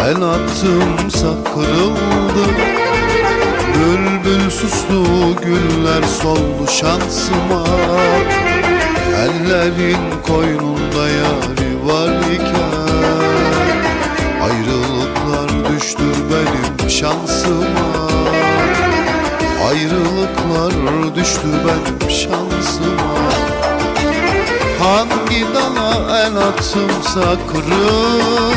El attımsa kırıldı. Bülbül sustu güller soldu şansıma. Ellerin koynunda yari var iken Ayrılıklar düştü benim şansıma. Ayrılıklar düştü benim şansıma Hangi dala el atımsa kırılır.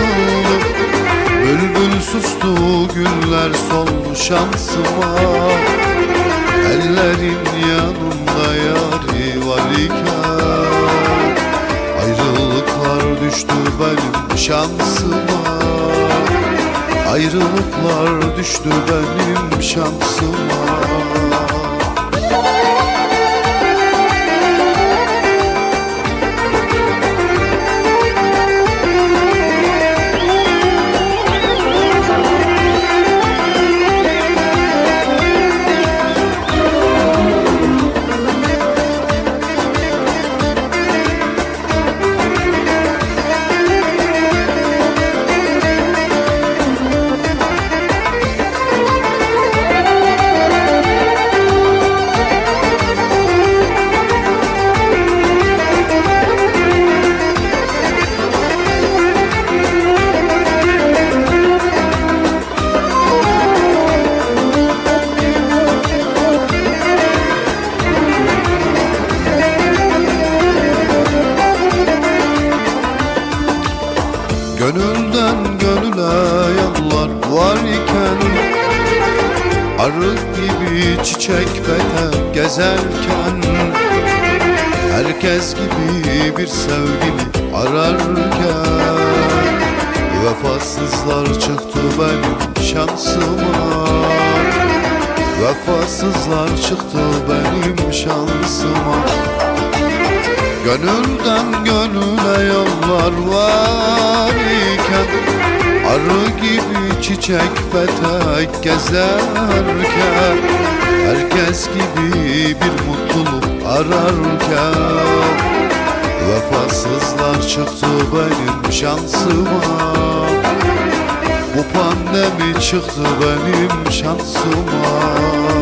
Bülbül sustu güller soldu şansıma. Ellerin yanında yari var iken. Ayrılıklar düştü benim şansıma. Ayrılıklar düştü benim şansıma Arı gibi çiçek bete gezerken Herkes gibi bir sevgili ararken Vefasızlar çıktı benim şansıma. Vefasızlar çıktı benim şansıma. Gönülden gönüle yollar var iken Arı gibi çiçek petek gezerken Herkes gibi bir mutluluk ararken Vefasızlar çıktı benim şansıma. Bu pandemi çıktı benim şansıma